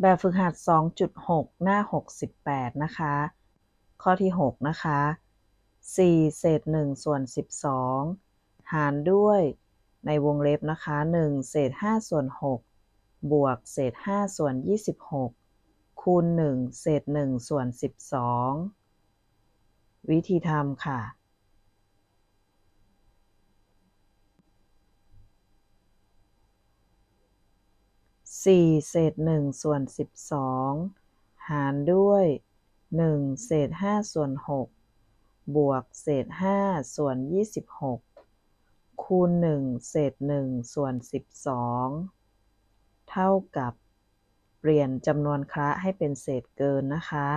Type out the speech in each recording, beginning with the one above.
แบบฝึกหัด 2.6 หน้า 68 นะคะ ข้อที่ 6 นะคะ 4 เศษ 1 ส่วน 12 หารด้วยในวงเล็บนะคะ 1 เศษ 5 ส่วน 6 บวก เศษ 5 ส่วน 26 คูณ 1 เศษ 1 ส่วน 12 วิธีทำค่ะ สี่เศษหนึ่งส่วนสิบสองหารด้วยหนึ่งเศษห้าส่วนหกบวกเศษห้าส่วนยี่สิบหกคูณหนึ่งเศษหนึ่งส่วนสิบสองเท่ากับเปลี่ยนจำนวนคละให้เป็นเศษเกินนะคะ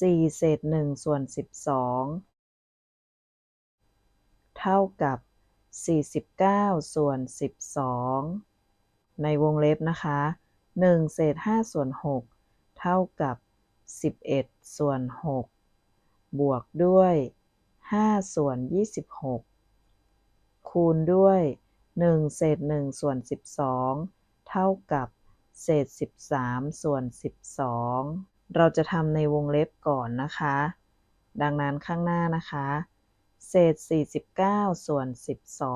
สี่เศษหนึ่งส่วนสิบสองเท่ากับสี่สิบเก้าส่วนสิบสอง ในวงเล็บนะคะ1เศษ5ส่วน6เท่ากับ 11 ส่วน 6 บวกด้วย 5 ส่วน 26 คูณด้วย 1 เศษ1ส่วน 12 เท่ากับ เศษ 13 ส่วน 12 เราจะทำในวงเล็บก่อนนะคะ ดังนั้นข้างหน้านะคะ เศษ 49 ส่วน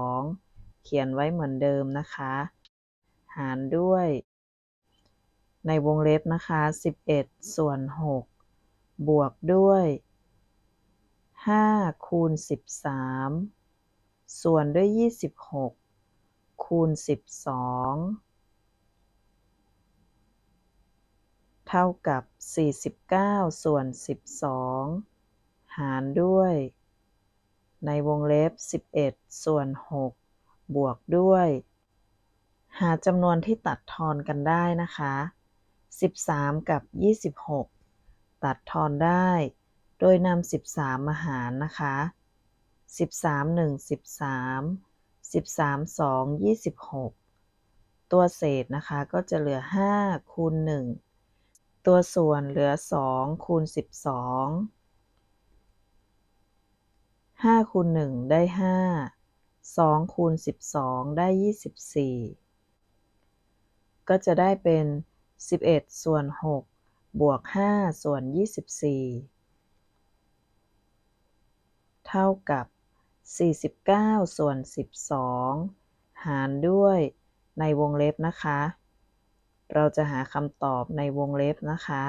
12 เขียนไว้เหมือนเดิมนะคะ หารด้วย ในวงเล็บนะคะ 11 ส่วน 6 บวกด้วย 5 คูณ 13 ส่วนด้วย 26 คูณ 12 เท่ากับ 49 ส่วน 12 หารด้วยในวงเล็บ 11 ส่วน 6 บวกด้วย หาจำนวนที่ตัดทอนกันได้นะคะ 13 กับ 26 ตัดทอนได้ โดยนำ 13 มาหารนะคะ 13 1 13 13 2 26 ตัวเศษนะคะก็จะเหลือ 5 คูณ 1 ตัวส่วนเหลือ 2 คูณ 12 5คูณ1ได้ 5 2คูณ12 ได้ 24 ก็จะได้เป็น 11 ส่วน 6 บวก 5 ส่วน 24 เท่ากับ 49 ส่วน 12 หารด้วยในวงเล็บนะคะ เราจะหาคำตอบในวงเล็บนะคะ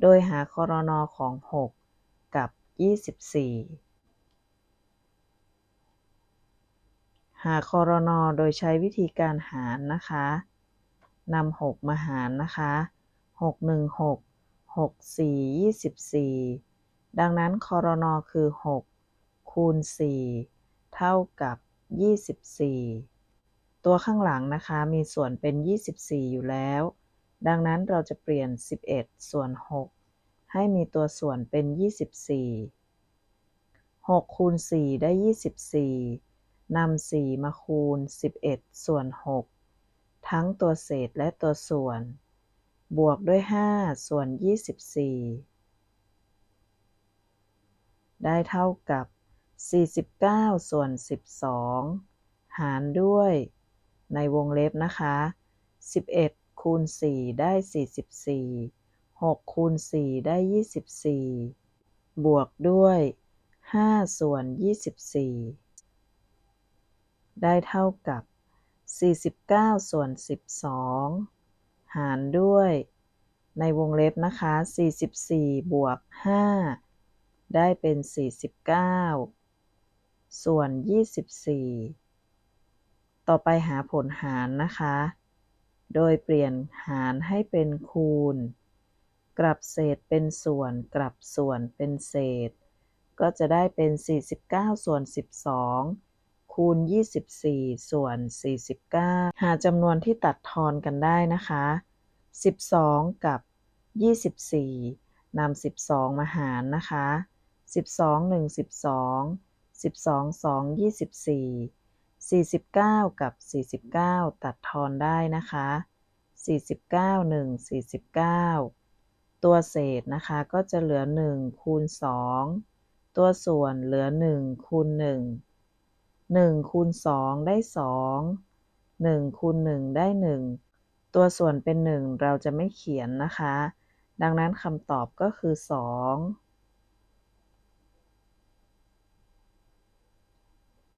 โดยหาครนอของ 6 กับ 24 หาครนอโดยใช้วิธีการหารนะคะ นำหกมาหารนะคะหกหนึ่งหกหกสี่ยี่สิบสี่ดังนั้นคอรนอคือหกคูณสี่เท่ากับยี่สิบสี่ตัวข้างหลังนะคะมีส่วนเป็น 24 อยู่แล้ว ดังนั้นเราจะเปลี่ยน 11 ส่วน 6 ให้มีตัวส่วนเป็น 24 6 คูณ 4 ได้ 24นำ4มาคูณ 11 ส่วน6 ทั้งตัวเศษและตัวส่วน บวกด้วย 5 ส่วน 24 ได้เท่ากับ 49 ส่วน 12 หารด้วยในวงเล็บนะคะ 11 คูณ 4 ได้ 44 6 คูณ 4 ได้ 24 บวกด้วย 5 ส่วน 24 ได้เท่ากับ 49 ส่วน 12 หารด้วย ในวงเล็บนะคะ 44 บวก 5 ได้เป็น 49 ส่วน 24 ต่อไปหาผลหารนะคะ โดยเปลี่ยนหารให้เป็นคูณ กลับเศษเป็นส่วน กลับส่วนเป็นเศษ ก็จะได้เป็น 49 ส่วน 12 คูณ 24 ส่วน 49 หาจำนวนที่ตัดทอนกันได้นะคะ 12 กับ 24นำ12 มาหารนะคะ 12 1 12 12 2 24 49 กับ 49 ตัดทอนได้นะคะ 49 1 49 ตัวเศษนะคะก็จะเหลือ 1 คูณ 2 ตัวส่วนเหลือ 1 คูณ 1 หนึ่งคูณสองได้สองหนึ่งคูณหนึ่งได้หนึ่งตัวส่วนเป็น 1 เราจะไม่เขียนนะคะ ดังนั้นคำตอบก็คือ 2